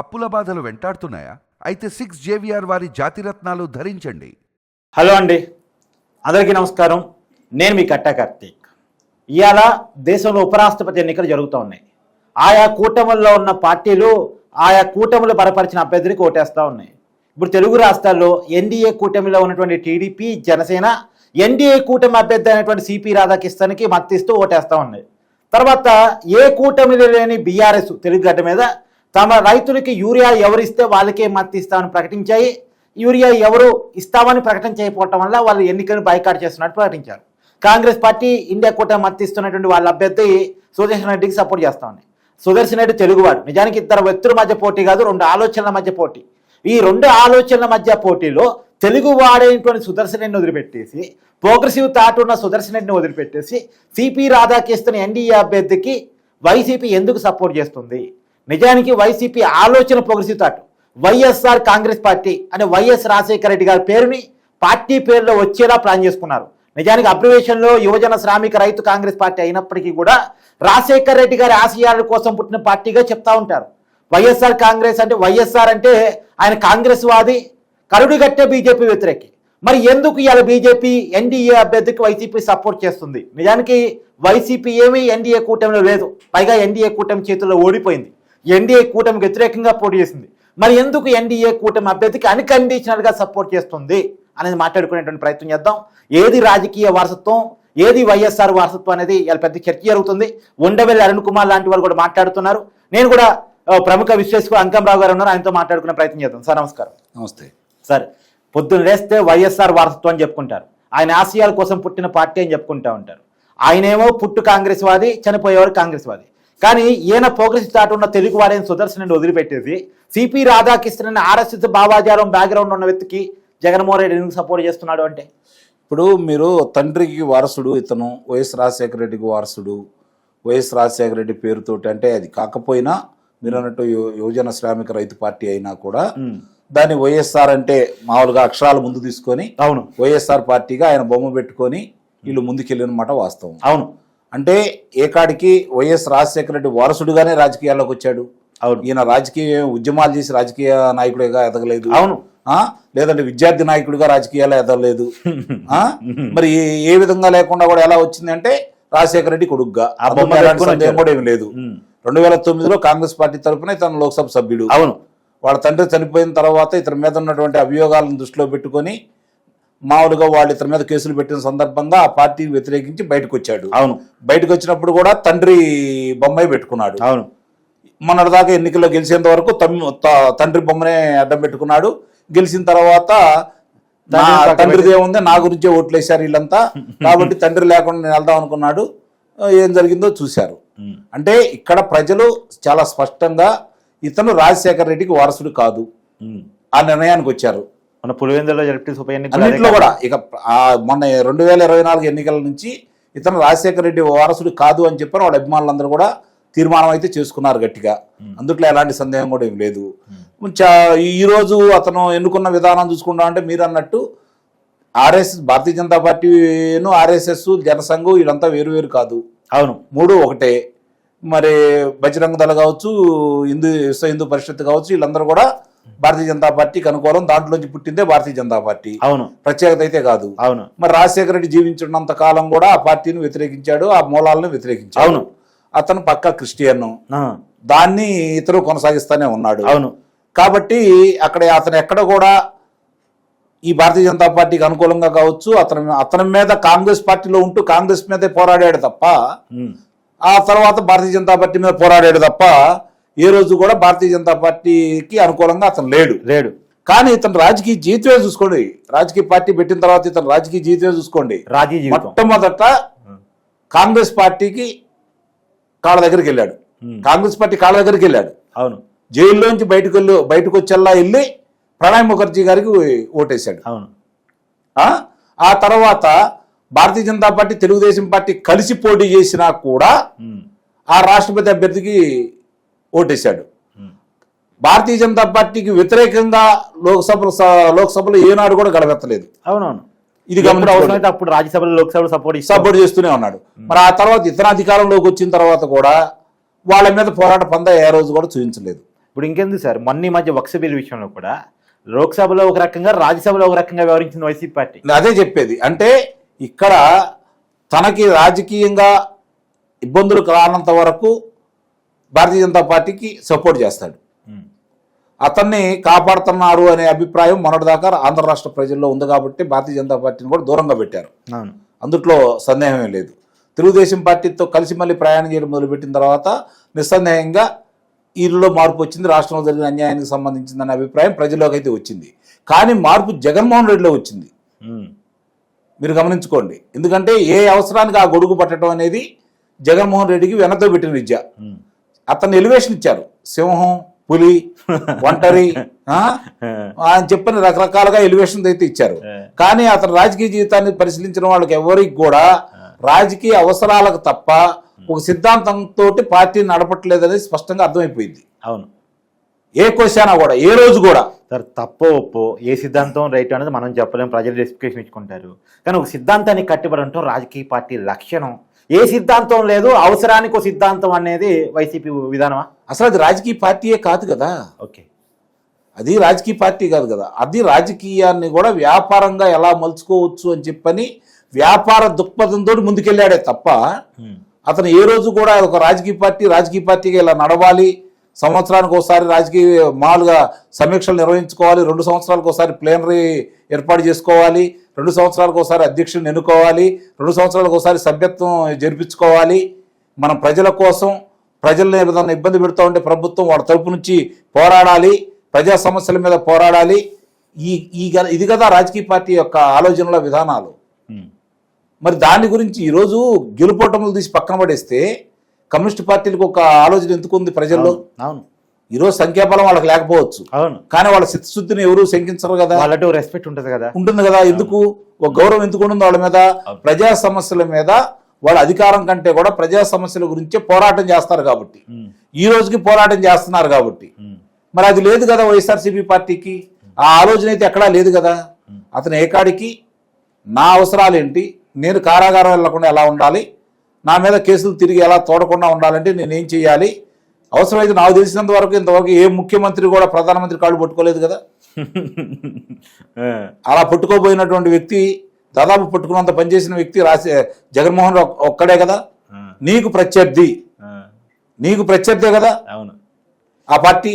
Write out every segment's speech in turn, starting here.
అప్పుల బాధలు వెంటాడుతున్నాయా? అయితే సిక్స్ జేవిఆర్ వారి జాతిరత్నాలు ధరించండి. హలో అండి. అందరికీ నమస్కారం. నేను మీ కట్టా కార్తీక్. ఇవాళ దేశంలో ఉపరాష్ట్రపతి ఎన్నికలు జరుగుతూ ఉన్నాయి. ఆయా కూటముల్లో ఉన్న పార్టీలు ఆయా కూటములు బలపరిచిన అభ్యర్థులకు ఓటేస్తూ ఉన్నాయి. ఇప్పుడు తెలుగు రాష్ట్రాల్లో ఎన్డీఏ కూటమిలో ఉన్నటువంటి టీడీపీ జనసేన ఎన్డీఏ కూటమి అభ్యర్థి అయినటువంటి సిపి రాధాకృష్ణన్కి మద్దతిస్తూ ఓటేస్తూ ఉన్నాయి. తర్వాత ఏ కూటమిలో లేని బీఆర్ఎస్ తెలుగు గడ్డ మీద తమ రైతులకి యూరియా ఎవరిస్తే వాళ్ళకే మద్దతు ఇస్తామని ప్రకటించాయి. యూరియా ఎవరు ఇస్తామని ప్రకటన చేయకపోవటం వల్ల వాళ్ళు ఎన్నికలను బైకాట్ చేస్తున్నట్టు ప్రకటించారు. కాంగ్రెస్ పార్టీ ఇండియా కూటమి మద్దతు ఇస్తున్నటువంటి వాళ్ళ అభ్యర్థి సుదర్శన్ రెడ్డికి సపోర్ట్ చేస్తా ఉంది సుదర్శన్ రెడ్డి తెలుగువాడు. నిజానికి ఇద్దరు వ్యక్తుల మధ్య పోటీ కాదు రెండు ఆలోచనల మధ్య పోటీ. ఈ రెండు ఆలోచనల మధ్య పోటీలో తెలుగు వాడైనటువంటి సుదర్శన్ రెడ్డిని వదిలిపెట్టేసి ప్రోగ్రెసివ్ థాట్ ఉన్న సుదర్శన్ రెడ్డిని వదిలిపెట్టేసి సిపి రాధాకృష్ణ ఎన్డీఏ అభ్యర్థికి వైసీపీ ఎందుకు సపోర్ట్ చేస్తుంది? నిజానికి వైసీపీ ఆలోచన ప్రోగ్రెసివ్ తాటు వైఎస్ఆర్ కాంగ్రెస్ పార్టీ అనే వైఎస్ రాజశేఖర రెడ్డి గారి పేరుని పార్టీ పేరులో వచ్చేలా ప్లాన్ చేసుకున్నారు. నిజానికి అబ్రివేషన్లో యువజన శ్రామిక రైతు కాంగ్రెస్ పార్టీ అయినప్పటికీ కూడా రాజశేఖర రెడ్డి గారి ఆశయాల కోసం పుట్టిన పార్టీగా చెప్తా ఉంటారు. వైఎస్ఆర్ కాంగ్రెస్ అంటే వైఎస్ఆర్ అంటే ఆయన కాంగ్రెస్ వాది కరుడు గట్టే బీజేపీ వ్యతిరేకి. మరి ఎందుకు ఇవాళ బీజేపీ ఎన్డీఏ అభ్యర్థికి వైసీపీ సపోర్ట్ చేస్తుంది? నిజానికి వైసీపీ ఏమీ ఎన్డీఏ కూటమిలో లేదు. పైగా ఎన్డీఏ కూటమి చేతుల్లో ఓడిపోయింది. ఎన్డీఏ కూటమికి వ్యతిరేకంగా పోటీ చేసింది. మరి ఎందుకు ఎన్డీఏ కూటమి అభ్యర్థికి అన్కండిషనల్గా సపోర్ట్ చేస్తుంది అనేది మాట్లాడుకునేటువంటి ప్రయత్నం చేద్దాం. ఏది రాజకీయ వారసత్వం ఏది వైఎస్ఆర్ వారసత్వం అనేది ఇలా పెద్ద చర్చ జరుగుతుంది. ఉండవెల్లి అరుణ్ కుమార్ లాంటి వాళ్ళు కూడా మాట్లాడుతున్నారు. నేను కూడా ప్రముఖ విశ్లేషకుడు అంకంరావు గారు ఉన్నారు. ఆయనతో మాట్లాడుకునే ప్రయత్నం చేద్దాం. సార్ నమస్కారం. నమస్తే. సరే పొద్దున్న లేస్తే వైఎస్ఆర్ వారసత్వం అని చెప్పుకుంటారు. ఆయన ఆశయాల కోసం పుట్టిన పార్టీ అని చెప్పుకుంటా ఉంటారు. ఆయనేమో పుట్టు కాంగ్రెస్ వాది చనిపోయేవారు కాంగ్రెస్ వాది. కానీ ఈయన ప్రోగ్రెస్ దాటి ఉన్న తెలుగు వారిని సుదర్శన్ రెడ్డి వదిలిపెట్టేసి సిపి రాధాకృష్ణన్ ఆర్ఎస్ఎస్ భావాజాలం బ్యాక్గ్రౌండ్ ఉన్న వ్యక్తికి జగన్మోహన్ రెడ్డి ఎందుకు సపోర్ట్ చేస్తున్నాడు అంటే? ఇప్పుడు మీరు తండ్రికి వారసుడు ఇతను వైఎస్ రాజశేఖర రెడ్డికి వారసుడు వైఎస్ రాజశేఖర రెడ్డి పేరుతోటి అంటే అది కాకపోయినా మీరు అన్నట్టు యువజన శ్రామిక రైతు పార్టీ అయినా కూడా దాన్ని వైఎస్ఆర్ అంటే మామూలుగా అక్షరాలు ముందు తీసుకొని అవును. వైఎస్ఆర్ పార్టీగా ఆయన బొమ్మ పెట్టుకొని వీళ్ళు ముందుకెళ్ళినమాట వాస్తవం. అవును. అంటే ఏకాడికి వైఎస్ రాజశేఖర రెడ్డి వారసుడుగానే రాజకీయాల్లోకి వచ్చాడు. అవును. ఈయన రాజకీయ ఉద్యమాలు చేసి రాజకీయ నాయకుడిగా ఎదగలేదు. అవును. లేదంటే విద్యార్థి నాయకుడిగా రాజకీయాలు ఎదగలేదు. ఆ? మరి ఏ- విధంగా లేకుండా కూడా ఎలా వచ్చింది అంటే రాజశేఖర రెడ్డి వచ్చాడు. కూడా ఏమి లేదు. రెండు వేల తొమ్మిదిలో కాంగ్రెస్ పార్టీ తరఫున ఇతను లోక్సభ సభ్యుడు. అవును. వాళ్ళ తండ్రి చనిపోయిన తర్వాత ఇతని మీద ఉన్నటువంటి అభియోగాలను దృష్టిలో పెట్టుకొని మామూలుగా వాళ్ళు ఇతని మీద కేసులు పెట్టిన సందర్భంగా ఆ పార్టీని వ్యతిరేకించి బయటకు వచ్చాడు అవును. బయటకు వచ్చినప్పుడు కూడా తండ్రి బొమ్మాయి పెట్టుకున్నాడు. అవును. మొన్నటిదాకా ఎన్నికల్లో గెలిచేంత వరకు తండ్రి బొమ్మనే అడ్డం పెట్టుకున్నాడు. గెలిచిన తర్వాత తండ్రిది ఏముంది? నా గురించే ఓట్లు వేశారు వీళ్ళంతా. కాబట్టి తండ్రి లేకుండా నేను వెళ్దాం అనుకున్నాడు. ఏం జరిగిందో చూశారు. అంటే ఇక్కడ ప్రజలు చాలా స్పష్టంగా ఇతను రాజశేఖర రెడ్డికి వారసుడు కాదు. ఆ నిర్ణయానికి వచ్చారు. మన పులివెందులో జరిపే ఉప ఎన్నిక అన్నింటిలో కూడా. ఇక మొన్న రెండు వేల ఇరవై నాలుగు ఎన్నికల నుంచి ఇతను రాజశేఖర రెడ్డి వారసుడు కాదు అని చెప్పని వాళ్ళ అభిమానులందరూ కూడా తీర్మానం అయితే చేసుకున్నారు గట్టిగా. అందుట్లో ఎలాంటి సందేహం కూడా ఏం లేదు. చా- ఈ రోజు అతను ఎన్నుకున్న విధానం చూసుకుంటా అంటే మీరు అన్నట్టు ఆర్ఎస్ఎస్ భారతీయ జనతా పార్టీను ఆర్ఎస్ఎస్ జనసంఘం వీళ్ళంతా వేరు వేరు కాదు. అవును. మూడు ఒకటే. మరి బజరంగ దళ కావచ్చు హిందూ విశ్వ హిందూ పరిషత్ కావచ్చు వీళ్ళందరూ కూడా భారతీయ జనతా పార్టీకి అనుకూలం దాంట్లోంచి పుట్టిందే భారతీయ జనతా పార్టీ. అవును. ప్రత్యేకత అయితే కాదు. అవును. మరి రాజశేఖర రెడ్డి జీవించినంత కాలం కూడా ఆ పార్టీని వ్యతిరేకించాడు ఆ మూలాలను వ్యతిరేకించాడు. అవును. అతను పక్క క్రిస్టియన్. దాన్ని ఇతరు కొనసాగిస్తానే ఉన్నాడు. అవును. కాబట్టి అక్కడ అతను ఎక్కడ కూడా ఈ భారతీయ జనతా పార్టీకి అనుకూలంగా కావచ్చు అతను అతని మీద కాంగ్రెస్ పార్టీలో ఉంటూ కాంగ్రెస్ మీదే పోరాడాడు తప్ప. ఆ తర్వాత భారతీయ జనతా పార్టీ మీద పోరాడాడు తప్ప ఏ రోజు కూడా భారతీయ జనతా పార్టీకి అనుకూలంగా అతను లేడు. లేడు. కానీ ఇతను రాజకీయ జీవితమే చూసుకోండి. రాజకీయ పార్టీ పెట్టిన తర్వాత ఇతను రాజకీయ జీవితమే చూసుకోండి. రాజీ జీవితం. మొట్టమొదట కాంగ్రెస్ పార్టీకి కాళ్ళ దగ్గరికి వెళ్ళాడు. కాంగ్రెస్ పార్టీ కాళ్ళ దగ్గరికి వెళ్ళాడు. అవును. జైల్లోంచి బయటకు వెళ్ళి బయటకు వచ్చేలా వెళ్ళి ప్రణయ్ ముఖర్జీ గారికి ఓటేశాడు. అవును. ఆ? తర్వాత భారతీయ జనతా పార్టీ తెలుగుదేశం పార్టీ కలిసి పోటీ చేసినా కూడా. ఆ రాష్ట్రపతి అభ్యర్థికి ఓటేశాడు. భారతీయ జనతా పార్టీకి వ్యతిరేకంగా లోక్సభ లోక్సభలో ఏనాడు కూడా గడపెత్తలేదు అవునవును. ఇది. అవసరమైతే అప్పుడు రాజ్యసభలో లోక్సభలో సపోర్ట్ ఇస్తాం. సపోర్ట్ చేస్తూనే ఉన్నాడు. మరి ఆ తర్వాత ఇతర అధికారంలోకి వచ్చిన తర్వాత కూడా వాళ్ళ మీద పోరాట పంద ఏ రోజు కూడా చూపించలేదు. ఇప్పుడు ఇంకెందుకు సార్? మొన్న మధ్య వక్స బిల్ విషయంలో కూడా లోక్సభలో ఒక రకంగా రాజ్యసభలో ఒక రకంగా వ్యవహరించింది వైసీపీ పార్టీ. అదే చెప్పేది. అంటే ఇక్కడ తనకి రాజకీయంగా ఇబ్బందులు రానంత వరకు భారతీయ జనతా పార్టీకి సపోర్ట్ చేస్తాడు. అతన్ని కాపాడుతున్నారు అనే అభిప్రాయం మొన్నటిదాకా ఆంధ్ర రాష్ట్ర ప్రజల్లో ఉంది కాబట్టి భారతీయ జనతా పార్టీని కూడా దూరంగా పెట్టారు. అందుట్లో సందేహమే లేదు. తెలుగుదేశం పార్టీతో కలిసి మళ్ళీ ప్రయాణం చేయడం మొదలుపెట్టిన తర్వాత నిస్సందేహంగా వీళ్ళలో మార్పు వచ్చింది. రాష్ట్రంలో జరిగిన అన్యాయానికి సంబంధించిందనే అభిప్రాయం ప్రజల్లోకి అయితే వచ్చింది. కానీ మార్పు జగన్మోహన్ రెడ్డిలో వచ్చింది. మీరు గమనించుకోండి. ఎందుకంటే ఏ అవసరానికి ఆ గొడుగు పట్టడం అనేది జగన్మోహన్ రెడ్డికి వెనతో పెట్టిన విద్య. ఉమ్. అతను ఎలివేషన్ ఇచ్చారు. సింహం పులి ఒంటరి? ఆయన చెప్పిన రకరకాలుగా ఎలివేషన్ అయితే ఇచ్చారు. కానీ అతను రాజకీయ జీవితాన్ని పరిశీలించిన వాళ్ళకి ఎవరికి కూడా రాజకీయ అవసరాలకు తప్ప ఒక సిద్ధాంతంతో పార్టీ నడపట్లేదనేది స్పష్టంగా అర్థమైపోయింది. అవును. ఏ క్వశ్చన్ కూడా ఏ రోజు కూడా. సార్ తప్పో ఒప్పో ఏ సిద్ధాంతం రైట్ అనేది మనం చెప్పలేం ప్రజలు ఎక్స్ప్రెషన్ ఇచ్చుకుంటారు. కానీ ఒక సిద్ధాంతాన్ని కట్టుబడి ఉండటం రాజకీయ పార్టీ లక్షణం ఏ సిద్ధాంతం లేదు అవసరానికి ఒక సిద్ధాంతం అనేది వైసీపీ విధానమా? అసలు అది రాజకీయ పార్టీయే కాదు కదా. ఓకే. అది రాజకీయ పార్టీ కాదు కదా. అది రాజకీయాన్ని కూడా వ్యాపారంగా ఎలా మలుచుకోవచ్చు అని చెప్పని వ్యాపార దృక్పథంతో ముందుకెళ్ళాడే తప్ప. అతను ఏ రోజు కూడా ఒక రాజకీయ పార్టీ రాజకీయ పార్టీగా ఇలా నడవాలి సంవత్సరానికి ఒకసారి రాజకీయ మామూలుగా సమీక్షలు నిర్వహించుకోవాలి రెండు సంవత్సరాలకు ఒకసారి ప్లేనరీ ఏర్పాటు చేసుకోవాలి రెండు సంవత్సరాలకు ఒకసారి అధ్యక్షుడిని ఎన్నుకోవాలి రెండు సంవత్సరాలకు ఒకసారి సభ్యత్వం జరిపించుకోవాలి. మనం ప్రజల కోసం ప్రజల్ని ఏదైనా ఇబ్బంది పెడుతూ ఉంటే ప్రభుత్వం వాళ్ళ తరపు నుంచి పోరాడాలి ప్రజా సమస్యల మీద పోరాడాలి. ఈ ఈ ఇది కదా రాజకీయ పార్టీ యొక్క ఆలోచనల విధానాలు. మరి దాని గురించి ఈరోజు గెలుపోటములు తీసి పక్కన పడేస్తే కమ్యూనిస్ట్ పార్టీలకు ఒక ఆలోచన ఎందుకు ఉంది ప్రజల్లో? అవును. ఈరోజు సంఖ్యాబలం వాళ్ళకి లేకపోవచ్చు. అవును. కానీ వాళ్ళ చిత్తశుద్ధిని ఎవరు శంకించరు కదా. వాళ్ళతో రెస్పెక్ట్ ఉంటుంది కదా. ఉంటుంది కదా. ఎందుకు? ఒక గౌరవం ఎందుకు ఉంటుంది వాళ్ళ మీద? ప్రజా సమస్యల మీద వాళ్ళ అధికారం కంటే కూడా ప్రజా సమస్యల గురించే పోరాటం చేస్తారు కాబట్టి. ఈ రోజుకి పోరాటం చేస్తున్నారు కాబట్టి. మరి అది లేదు కదా వైఎస్ఆర్సీపీ పార్టీకి? ఆ ఆలోచన అయితే ఎక్కడా లేదు కదా. అతను ఏకాడికి నా అవసరాలు ఏంటి? నేను కారాగారం వెళ్ళకుండా ఎలా ఉండాలి? నా మీద కేసులు తిరిగి ఎలా తోడకుండా ఉండాలంటే నేను ఏం చేయాలి? అవసరమైతే నాకు తెలిసినంత వరకు ఇంతవరకు ఏ ముఖ్యమంత్రి కూడా ప్రధానమంత్రి కాళ్ళు పట్టుకోలేదు కదా. అలా పట్టుకోబోయినటువంటి వ్యక్తి దాదాపు పట్టుకున్నంత పనిచేసిన వ్యక్తి రాసి జగన్మోహన్ రావు ఒక్కడే కదా. నీకు ప్రత్యర్థి. నీకు ప్రత్యర్థే కదా. అవును. ఆ పార్టీ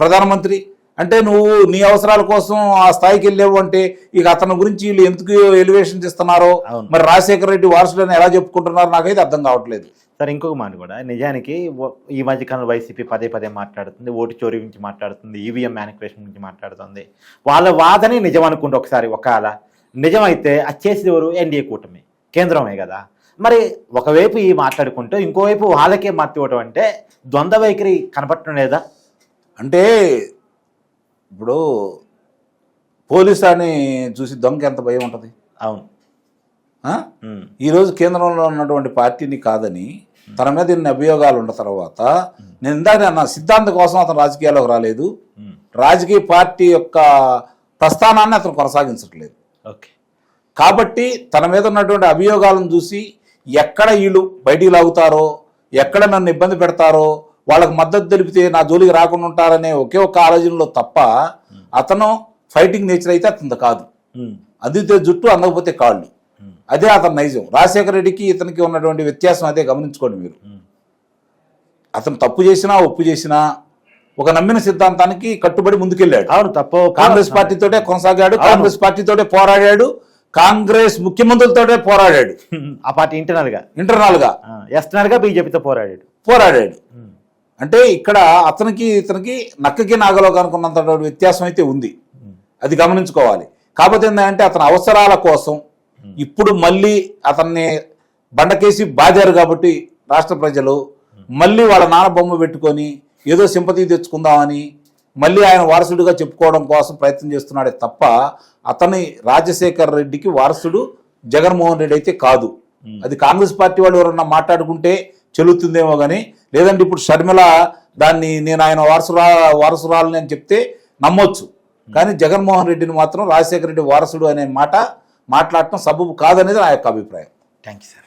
ప్రధానమంత్రి. అంటే నువ్వు నీ అవసరాల కోసం ఆ స్థాయికి వెళ్ళావు అంటే ఇక అతని గురించి వీళ్ళు ఎందుకు ఎలివేషన్ ఇస్తున్నారో. మరి రాజశేఖర రెడ్డి వారసులని ఎలా చెప్పుకుంటున్నారో? నాకైతే అర్థం కావట్లేదు. సరే ఇంకొక మాట కూడా. నిజానికి ఈ మధ్య కాలంలో వైసీపీ పదే పదే మాట్లాడుతుంది ఓటు చోరీ గురించి మాట్లాడుతుంది ఈవీఎం మ్యానిపులేషన్ గురించి మాట్లాడుతుంది. వాళ్ళ వాదనే నిజం అనుకుంటే ఒకసారి ఒకవేళ నిజమైతే అది చేసేది ఎవరు? ఎన్డీఏ కూటమి. కేంద్రమే కదా. మరి ఒకవైపు ఈ మాట్లాడుకుంటూ ఇంకోవైపు వాళ్ళకే మత్తి ఇవ్వటం అంటే ద్వంద్వ వైఖరి కనపడటం లేదా? అంటే ఇప్పుడు పోలీసు అని చూసి దొంగ ఎంత భయం ఉంటుంది? అవును. ఈరోజు కేంద్రంలో ఉన్నటువంటి పార్టీని కాదని తన మీద ఇన్ని అభియోగాలు ఉన్న తర్వాత నేను ఇందాక అన్న సిద్ధాంతం కోసం అతను రాజకీయాల్లోకి రాలేదు. రాజకీయ పార్టీ యొక్క ప్రస్థానాన్ని అతను కొనసాగించట్లేదు. ఓకే. కాబట్టి తన మీద ఉన్నటువంటి అభియోగాలను చూసి ఎక్కడ వీళ్ళు బయటికి లాగుతారో ఎక్కడ నన్ను ఇబ్బంది పెడతారో వాళ్ళకి మద్దతు తెలిపితే నా జోలికి రాకుండా ఉంటారనే ఒకే ఒక్క ఆలోచనలో తప్ప అతను ఫైటింగ్ నేచర్ అయితే అతనిది కాదు. అందితే జుట్టు అందకపోతే కాళ్ళు. అదే అతని నైజం. రాజశేఖర రెడ్డికి ఇతనికి ఉన్నటువంటి వ్యత్యాసం అదే గమనించుకోండి మీరు. అతను తప్పు చేసినా ఒప్పు చేసినా ఒక నమ్మిన సిద్ధాంతానికి కట్టుబడి ముందుకెళ్ళాడు. అవును తప్ప కాంగ్రెస్ పార్టీతోటే కొనసాగాడు కాంగ్రెస్ పార్టీతోటే పోరాడాడు కాంగ్రెస్ ముఖ్యమంత్రులతోటే పోరాడాడు. ఆ పార్టీ ఇంటర్నల్గా. ఇంటర్నల్గా ఎక్స్టర్నల్గా బీజేపీతో పోరాడాడు. పోరాడాడు. అంటే ఇక్కడ అతనికి ఇతనికి నక్కకి నాగలో కనుకున్నంత వ్యత్యాసం అయితే ఉంది. అది గమనించుకోవాలి. కాకపోతే ఏంటంటే అతని అవసరాల కోసం ఇప్పుడు మళ్ళీ అతన్ని బండకేసి బాధారు కాబట్టి రాష్ట్ర ప్రజలు మళ్ళీ వాళ్ళ నాన్న బొమ్మ పెట్టుకొని ఏదో సింపతి తెచ్చుకుందామని మళ్ళీ ఆయన వారసుడిగా చెప్పుకోవడం కోసం ప్రయత్నం చేస్తున్నాడే తప్ప అతని రాజశేఖర్ రెడ్డికి వారసుడు జగన్మోహన్ రెడ్డి అయితే కాదు. అది కాంగ్రెస్ పార్టీ వాళ్ళు ఎవరన్నా మాట్లాడుకుంటే చెల్లుతుందేమో కానీ లేదంటే ఇప్పుడు షర్మిల దాన్ని నేను ఆయన వారసురా వారసురాలని అని చెప్తే నమ్మొచ్చు. కానీ జగన్మోహన్ రెడ్డిని మాత్రం రాజశేఖర రెడ్డి వారసుడు అనే మాట మాట్లాడటం సబబు కాదనేది నా యొక్క అభిప్రాయం. Thank you sir.